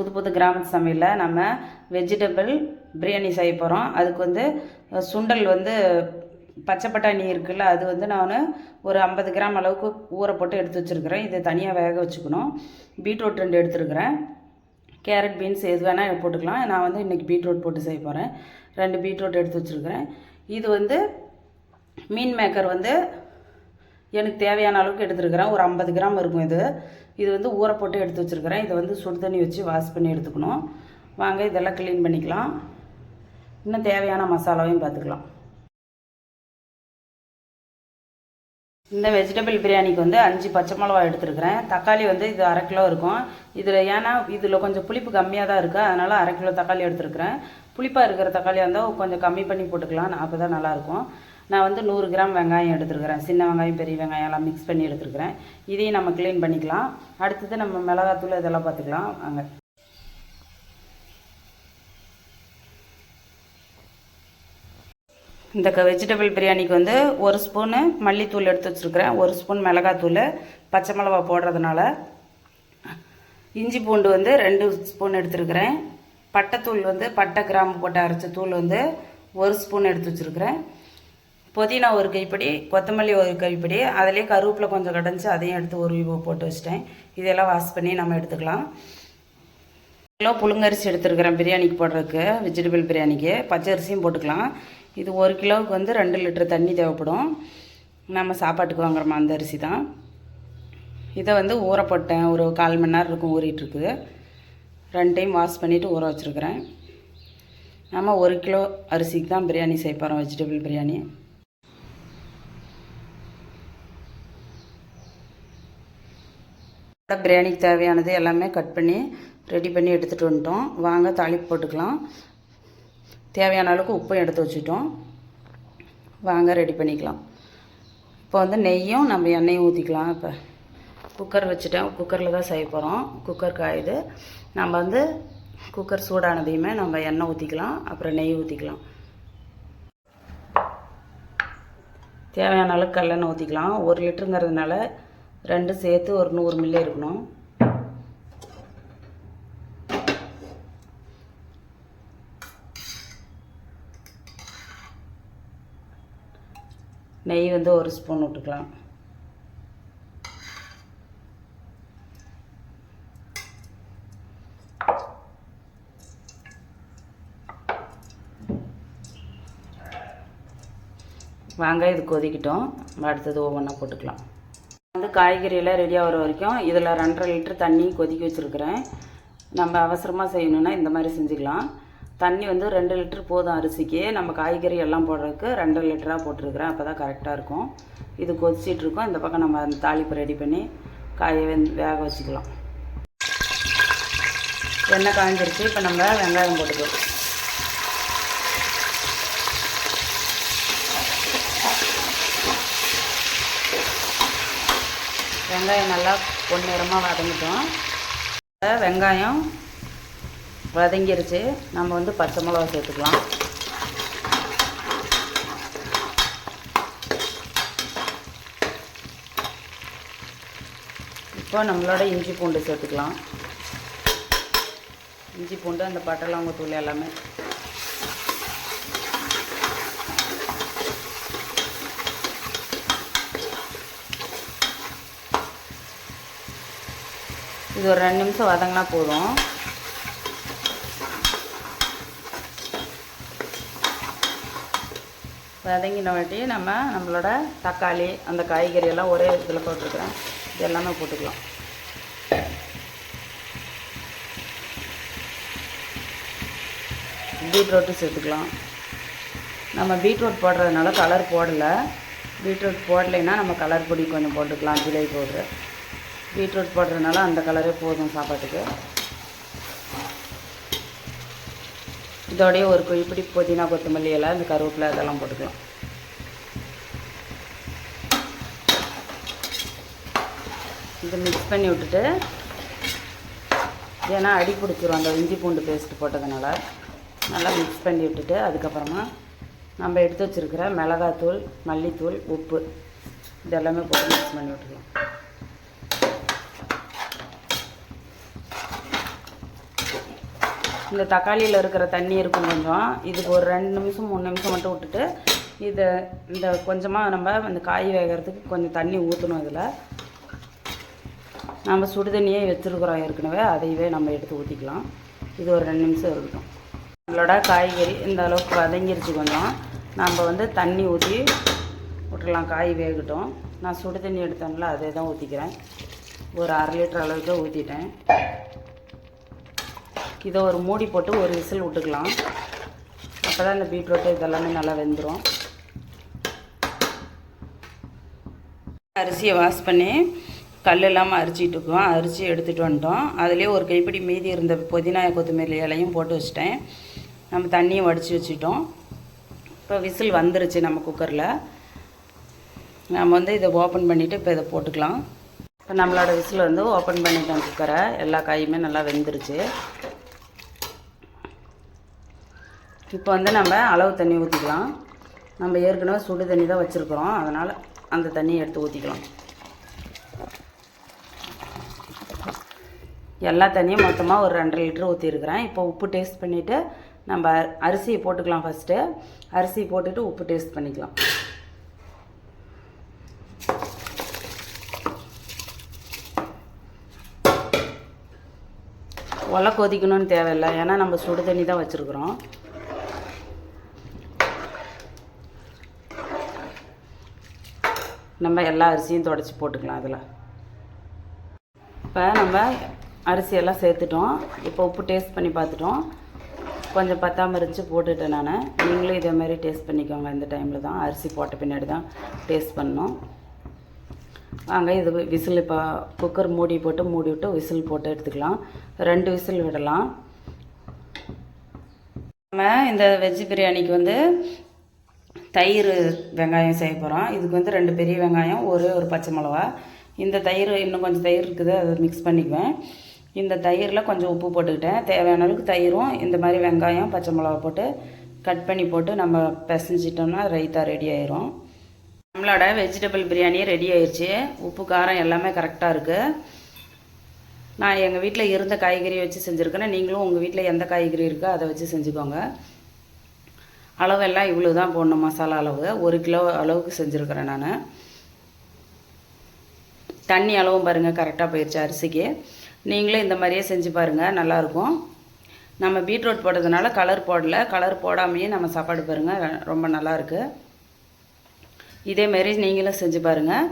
புது புது கிராமத்து சமையலில் நம்ம வெஜிடபிள் பிரியாணி செய்ய போகிறோம் அதுக்கு வந்து சுண்டல் வந்து பச்சை பட்டாணி இருக்குல்ல அது வந்து நான் ஒரு ஐம்பது கிராம் அளவுக்கு ஊற போட்டு எடுத்து வச்சுருக்கிறேன். இதை தனியாக வேக வச்சுக்கணும். பீட்ரூட் ரெண்டு எடுத்துருக்கிறேன். கேரட் பீன்ஸ் எது வேணால் போட்டுக்கலாம். நான் வந்து இன்றைக்கி பீட்ரூட் போட்டு செய்ய போகிறேன் ரெண்டு பீட்ரூட் எடுத்து வச்சுருக்கிறேன். இது வந்து மீன் மேக்கர் வந்து எனக்கு தேவையான அளவுக்கு எடுத்துருக்கிறேன். ஒரு ஐம்பது கிராம் இருக்கும் இது. இது வந்து ஊற போட்டு எடுத்து வச்சுருக்கிறேன். இதை வந்து சுடு தண்ணி வச்சு வாஷ் பண்ணி எடுத்துக்கணும். வாங்க இதெல்லாம் க்ளீன் பண்ணிக்கலாம். இன்னும் தேவையான மசாலாவையும் பார்த்துக்கலாம். இந்த வெஜிடபிள் பிரியாணிக்கு வந்து அஞ்சு பச்சை மிளகா எடுத்துருக்கிறேன். தக்காளி வந்து இது அரை கிலோ இருக்கும். இதில் ஏன்னா இதில் கொஞ்சம் புளிப்பு கம்மியாக தான் இருக்குது அதனால் அரை கிலோ தக்காளி எடுத்துருக்கிறேன். புளிப்பாக இருக்கிற தக்காளியாக இருந்தால் கொஞ்சம் கம்மி பண்ணி போட்டுக்கலாம். அப்போ தான் நல்லாயிருக்கும் நான் வந்து நூறு கிராம் வெங்காயம் எடுத்துருக்கிறேன். சின்ன வெங்காயம் பெரிய வெங்காயம் எல்லாம் மிக்ஸ் பண்ணி எடுத்துருக்கிறேன். இதையும் நம்ம க்ளீன் பண்ணிக்கலாம். அடுத்தது நம்ம மிளகாத்தூள் இதெல்லாம் பார்த்துக்கலாம். அங்கே இந்த க வெஜிடபிள் பிரியாணிக்கு வந்து ஒரு ஸ்பூனு மல்லித்தூள் எடுத்து வச்சுருக்கிறேன். ஒரு ஸ்பூன் மிளகாத்தூள் பச்சை மிளகா போடுறதுனால. இஞ்சி பூண்டு வந்து ரெண்டு ஸ்பூன் எடுத்துருக்கிறேன். பட்டைத்தூள் வந்து பட்டை கிராம்பு போட்டு அரைச்ச தூள் வந்து ஒரு ஸ்பூன் எடுத்து வச்சுருக்கிறேன். புதினா ஒரு கைப்பிடி கொத்தமல்லி ஒரு கைப்பிடி அதிலே கருவேப்பிலை கொஞ்சம் கடைஞ்சி அதையும் எடுத்து ஒரு போட்டு வச்சிட்டேன். இதெல்லாம் வாஷ் பண்ணி நம்ம எடுத்துக்கலாம். கிலோ புழுங்கரிசி எடுத்துருக்கிறேன் பிரியாணிக்கு போடுறதுக்கு வெஜிடபிள் பிரியாணிக்கு. பச்சை அரிசியும் போட்டுக்கலாம். இது ஒரு கிலோவுக்கு வந்து ரெண்டு லிட்டர் தண்ணி தேவைப்படும். நம்ம சாப்பாட்டுக்கு வாங்குறோமா அந்த அரிசி தான். இதை வந்து ஊற போட்டேன். ஒரு கால் மணி நேரம் இருக்கும் ஊறிட்டுருக்குது ரெண்டு டைம் வாஷ் பண்ணிவிட்டு ஊற வச்சுருக்கிறேன். நம்ம ஒரு கிலோ அரிசிக்கு தான் பிரியாணி செய்ய போகிறோம் வெஜிடபிள் பிரியாணி. பிரியாணிக்கு தேவையானது எல்லாமே கட் பண்ணி ரெடி பண்ணி எடுத்துகிட்டு வந்துட்டோம். வாங்க தாளிப்பு போட்டுக்கலாம். தேவையான அளவுக்கு உப்பும் எடுத்து வச்சுட்டோம். வாங்க ரெடி பண்ணிக்கலாம். இப்போ வந்து நெய்யும் நம்ம எண்ணெயும் ஊற்றிக்கலாம் இப்போ குக்கர் வச்சுட்டேன். குக்கரில் தான் செய்ய போகிறோம் குக்கர் காயுது. நம்ம வந்து குக்கர் சூடானதையுமே நம்ம எண்ணெய் ஊற்றிக்கலாம் அப்புறம் நெய் ஊற்றிக்கலாம் தேவையான அளவுக்கு கல்லெண்ணெய் ஊற்றிக்கலாம் ஒரு லிட்டருங்கிறதுனால ரெண்டும் சேர்த்து ஒரு நூறு மில்லி இருக்கணும். நெய் வந்து ஒரு ஸ்பூன் விட்டுக்கலாம். வாங்க இது கொதிக்கிட்டோம். அடுத்தது ஒவ்வொன்றா போட்டுக்கலாம். காய்கறியெல்லாம் ரெடியாக வர வரைக்கும் இதில் ரெண்டரை லிட்டர் தண்ணி கொதிக்க வச்சுருக்கிறேன். நம்ம அவசரமாக செய்யணுன்னா இந்த மாதிரி செஞ்சுக்கலாம். தண்ணி வந்து ரெண்டு லிட்டர் போதும் அரிசிக்கு. நம்ம காய்கறி எல்லாம் போடுறதுக்கு ரெண்டரை லிட்டராக போட்டிருக்கிறேன். அப்போ தான் கரெக்டாக இருக்கும். இது கொதிச்சிட்ருக்கோம் இந்த பக்கம் நம்ம அந்த தாளிப்பு ரெடி பண்ணி காய வெந் வேக வச்சுக்கலாம். எண்ணெய் காய்ஞ்சிருச்சு. இப்போ நம்ம வெங்காயம் போட்டுக்கலாம். வெங்காயம் நல்லா பொன்னிறமாக வதங்கிட்டோம். வெங்காயம் வதங்கிருச்சு. நம்ம வந்து பச்சை மிளகா சேர்த்துக்கலாம். இப்போ நம்மளோட இஞ்சி பூண்டு சேர்த்துக்கலாம். இஞ்சி பூண்டு அந்த பட்டை லவங்கத்தூள் எல்லாமே இது ஒரு ரெண்டு நிமிஷம் வதங்கினா போதும். வதங்கின வாட்டி நம்ம நம்மளோட தக்காளி அந்த காய்கறி எல்லாம் ஒரே இதில் போட்டிருக்கிறேன் இது எல்லாமே போட்டுக்கலாம். பீட்ரூட்டு சேர்த்துக்கலாம். நம்ம பீட்ரூட் போடுறதுனால கலர் போடலை. பீட்ரூட் போடலைன்னா நம்ம கலர் பொடி கொஞ்சம் போட்டுக்கலாம் ஜிலை பவுட்ரு. பீட்ரூட் போடுறதுனால அந்த கலரே போதும் சாப்பாட்டுக்கு. இதோடய ஒரு குழிப்பிடி புதினா கொத்தமல்லி எல்லாம் இந்த கருவேப்பிலை இதெல்லாம் போட்டுக்கலாம். இது மிக்ஸ் பண்ணி விட்டுட்டு ஏன்னா அடி பிடிச்சிரும் அந்த இஞ்சி பூண்டு பேஸ்ட் போட்டதுனால. நல்லா மிக்ஸ் பண்ணி விட்டுட்டு அதுக்கப்புறமா நம்ம எடுத்து வச்சுருக்கிற மிளகாத்தூள் மல்லித்தூள் உப்பு இதெல்லாமே போட்டு மிக்ஸ் பண்ணி விட்டுக்கலாம். இந்த தக்காளியில் இருக்கிற தண்ணி இருக்கும் கொஞ்சம். இதுக்கு ஒரு ரெண்டு நிமிஷம் மூணு நிமிஷம் மட்டும் விட்டுட்டு இதை இந்த கொஞ்சமாக நம்ம இந்த காய் வேகிறதுக்கு கொஞ்சம் தண்ணி ஊற்றணும் இதில். நம்ம சுடு தண்ணியே வச்சுருக்குறோம் ஏற்கனவே அதையவே நம்ம எடுத்து ஊற்றிக்கலாம் இது ஒரு ரெண்டு நிமிஷம் இருக்கட்டும். நம்மளோட காய்கறி இந்த அளவுக்கு வதங்கிருச்சு கொஞ்சம். நம்ம வந்து தண்ணி ஊற்றி விட்டுறலாம் காய் வேகட்டும். நான் சுடு தண்ணி எடுத்தேன்ல அதே தான் ஊற்றிக்கிறேன் ஒரு அரை லிட்டர் அளவுக்கு ஊற்றிட்டேன் இதை ஒரு மூடி போட்டு ஒரு விசில் விட்டுக்கலாம். அப்போ தான் இந்த பீட்ரூட்டு இதெல்லாமே நல்லா வெந்துடும் அரிசியை வாஷ் பண்ணி கல் இல்லாமல் அரிச்சிட்டு இருக்கோம். அரிசி எடுத்துகிட்டு வந்துட்டோம். அதுலேயே ஒரு கைப்பிடி மீதி இருந்த புதினா கொத்தமல்லி இலையும் போட்டு வச்சிட்டேன். நம்ம தண்ணியும் வடித்து வச்சுட்டோம். இப்போ விசில் வந்துருச்சு நம்ம குக்கரில் நம்ம வந்து இதை ஓப்பன் பண்ணிவிட்டு இப்போ இதை போட்டுக்கலாம். இப்போ நம்மளோட விசில் வந்து ஓப்பன் பண்ணிட்டோம் குக்கரை எல்லா காயுமே நல்லா வெந்துருச்சு. இப்போ வந்து நம்ம அளவு தண்ணி ஊற்றிக்கலாம் நம்ம ஏற்கனவே சுடு தண்ணி தான் வச்சுருக்குறோம். அதனால் அந்த தண்ணியை எடுத்து ஊற்றிக்கலாம் எல்லா தண்ணியும் மொத்தமாக ஒரு ரெண்டரை லிட்டர் ஊற்றிருக்கிறேன் இப்போ உப்பு டேஸ்ட் பண்ணிவிட்டு நம்ம அரிசியை போட்டுக்கலாம் ஃபஸ்ட்டு அரிசி போட்டுட்டு உப்பு டேஸ்ட் பண்ணிக்கலாம். ஒலை கொதிக்கணும்னு தேவையில்லை. ஏன்னா நம்ம சுடு தண்ணி தான் வச்சுருக்குறோம். நம்ம எல்லா அரிசியும் தொடச்சி போட்டுக்கலாம் அதில். இப்போ நம்ம அரிசியெல்லாம் சேர்த்துட்டோம். இப்போ உப்பு டேஸ்ட் பண்ணி பார்த்துட்டோம். கொஞ்சம் பத்தாம இருந்துச்சு போட்டுட்டேன் நான். நீங்களும் இதே மாதிரி டேஸ்ட் பண்ணிக்கோங்க. இந்த டைமில் தான் அரிசி போட்ட பின்னாடி தான் டேஸ்ட் பண்ணோம் வாங்க இது விசில் இப்போ குக்கர் மூடி போட்டு மூடி விட்டு விசில் போட்டு எடுத்துக்கலாம். ரெண்டு விசில் விடலாம். நம்ம இந்த வெஜ் பிரியாணிக்கு வந்து தயிர் வெங்காயம் செய்ய போகிறோம் இதுக்கு வந்து ரெண்டு பெரிய வெங்காயம் ஒரே ஒரு பச்சை மிளவா இந்த தயிர் இன்னும் கொஞ்சம் தயிர் இருக்குது அதை மிக்ஸ் பண்ணிக்குவேன். இந்த தயிரில் கொஞ்சம் உப்பு போட்டுக்கிட்டேன். தேவையான அளவுக்கு தயிரும் இந்த மாதிரி வெங்காயம் பச்சை மிளவா போட்டு கட் பண்ணி போட்டு நம்ம பிசைஞ்சிட்டோம்னா ரைத்தா ரெடி ஆயிரும். நம்மளோட வெஜிடபிள் பிரியாணி ரெடி ஆயிடுச்சு உப்பு காரம் எல்லாமே கரெக்டாக இருக்குது நான் எங்கள் வீட்டில் இருந்த காய்கறி வச்சு செஞ்சுருக்கேன் நீங்களும் உங்கள் வீட்டில் எந்த காய்கறி இருக்கோ அதை வச்சு செஞ்சுக்கோங்க. அளவெல்லாம் இவ்வளோ தான் போடணும் மசாலா அளவு. ஒரு கிலோ அளவுக்கு செஞ்சுருக்கிறேன் நான். தண்ணி அளவும் பாருங்கள் கரெக்டாக போயிடுச்சு அரிசிக்கு. நீங்களும் இந்த மாதிரியே செஞ்சு பாருங்கள் நல்லாயிருக்கும். நம்ம பீட்ரூட் போடுறதுனால கலர் போடல. கலர் போடாமையே நம்ம சாப்பாடு பாருங்கள் ரொம்ப நல்லாயிருக்கு. இதேமாரி நீங்களும் செஞ்சு பாருங்கள்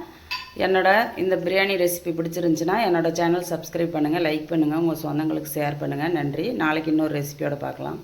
என்னோட இந்த பிரியாணி ரெசிபி பிடிச்சிருந்துச்சின்னா என்னோடய சேனல் சப்ஸ்கிரைப் பண்ணுங்கள் லைக் பண்ணுங்கள் உங்கள் சொந்தங்களுக்கு ஷேர் பண்ணுங்கள் நன்றி. நாளைக்கு இன்னொரு ரெசிபியோடு பார்க்கலாம்.